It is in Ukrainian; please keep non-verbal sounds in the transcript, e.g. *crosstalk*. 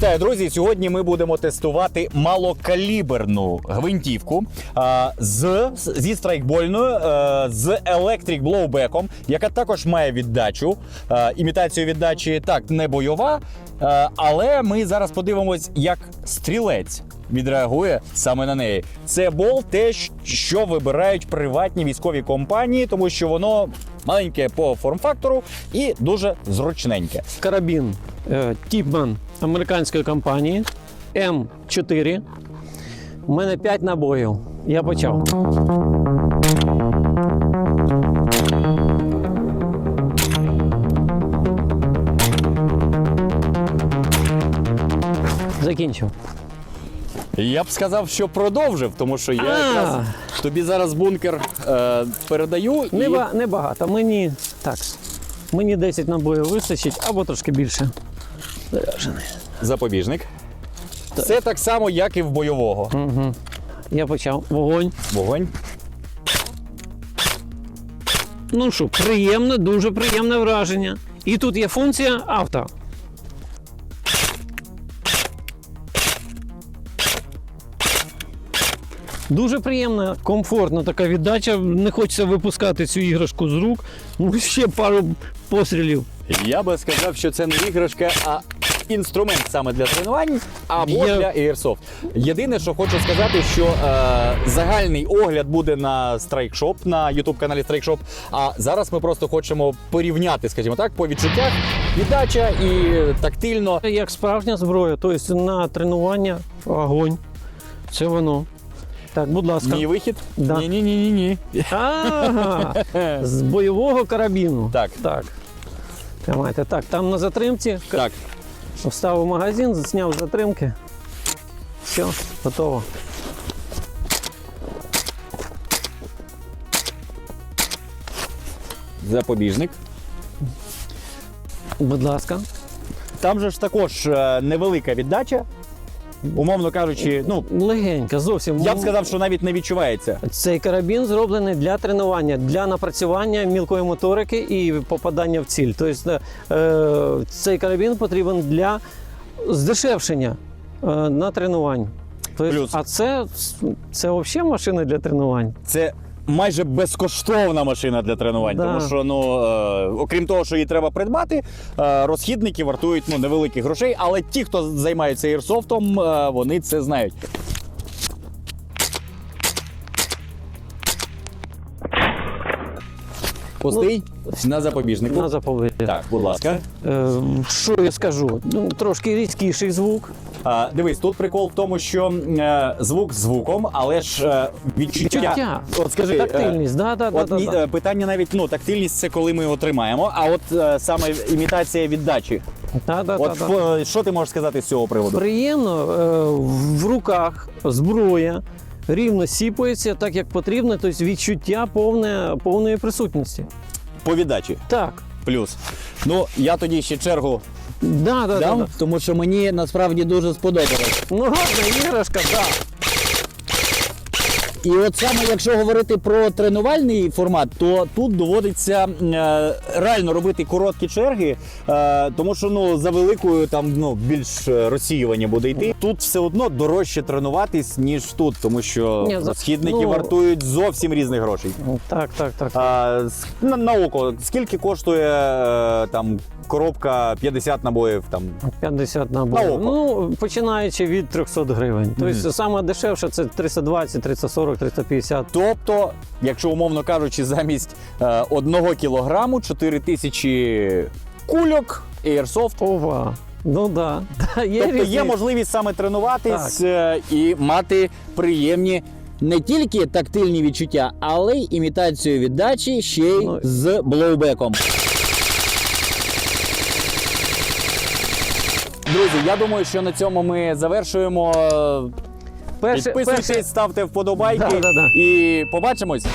Вітаю, друзі! Сьогодні ми будемо тестувати малокаліберну гвинтівку а, з, зі страйкбольною, а, з електрик блоубеком, яка також має віддачу. А, імітацію віддачі так не бойова. А, але ми зараз подивимось, як стрілець. Відреагує саме на неї. Це бол те, що вибирають приватні військові компанії, тому що воно маленьке по форм-фактору і дуже зручненьке. карабін е, Тіпман американської компанії М4. У мене 5 набоїв. Я почав. Закінчив. Я б сказав, що продовжив, тому що я якраз тобі зараз бункер е, передаю і небагато. Мені так. Мені 10 набоїв вистачить або трошки більше. Заряджений. запобіжник. Все так само, як і в бойового. Я почав. Вогонь. Вогонь. Ну що, приємне, дуже приємне враження. І тут є функція авто. Дуже приємна, комфортна така віддача. Не хочеться випускати цю іграшку з рук. Ну, *laughs* ще пару пострілів. Я би сказав, що це не іграшка, а інструмент саме для тренувань або Я- для Airsoft. Єдине, що хочу сказати, що е, загальний огляд буде на Strike Shop, на youtube каналі Strike Shop. А зараз ми просто хочемо порівняти, скажімо так, по відчуттях віддача і тактильно. Як справжня зброя, тобто на тренування огонь. Це воно. Так, будь ласка. Мій вихід? Да. Ні, ні, ні, ні, ні. Ага, *laughs* з бойового карабіну. Так. Так. Тримайте. Так, там на затримці Так. вставив магазин, зняв затримки. Все, готово. Запобіжник. Будь ласка. Там же ж також е, невелика віддача. Умовно кажучи, ну легенька, зовсім. я б сказав, що навіть не відчувається. Цей карабін зроблений для тренування, для напрацювання мілкої моторики і попадання в ціль. Тобто е, цей карабін потрібен для здешевшення е, на тренувань. Тобто, Плюс. А це, це взагалі машина для тренувань. Це майже безкоштовна машина для тренувань, Да. тому що ну е, окрім того, що її треба придбати, е, розхідники вартують ну невеликих грошей, але ті, хто займається ірсофтом, е, вони це знають. Пустий на запобіжнику. На заповіді. Так, будь ласка. Е, що я скажу? Ну, трошки різкіший звук. А, дивись, тут прикол в тому, що е, звук звуком, але ж е, відчуття. Відчуття. От скажи, е, Тактильність, да, да, да, От да, ні- да. е, питання навіть ну тактильність це коли ми його тримаємо. А от е, саме імітація віддачі. Да, да, От да, да. е, що ти можеш сказати з цього приводу? Приємно е, в руках зброя рівно сіпається так, як потрібно, тобто відчуття повне, повної присутності. По віддачі. Так. Плюс. Ну я тоді ще чергу Да, да, да, дам, да. тому що мені насправді дуже сподобалось. Ну, гарна іграшка, так. І от саме якщо говорити про тренувальний формат, то тут доводиться е, реально робити короткі черги, е, тому що ну за великою там ну більш розсіювання буде йти. Тут все одно дорожче тренуватись ніж тут, тому що Ні, за- розхідники ну- вартують зовсім різних грошей. Так, так, так. А, с- на, на око, скільки коштує е, там коробка 50 набоїв там 50 На око. Ну, починаючи від 300 гривень. Тобто, саме дешевше це 320, 340, 350. Тобто, якщо умовно кажучи, замість е, одного кілограму 4 тисячі кульок Airsoft. Ова. Ну да. *laughs* да є Тобто є можливість саме тренуватись е, і мати приємні. Не тільки тактильні відчуття, але й імітацію віддачі ще й Ну, з блоубеком. Друзі, я думаю, що на цьому ми завершуємо. Перше, Підписуйтесь, перше, ставте вподобайки Да, да, да. і побачимось.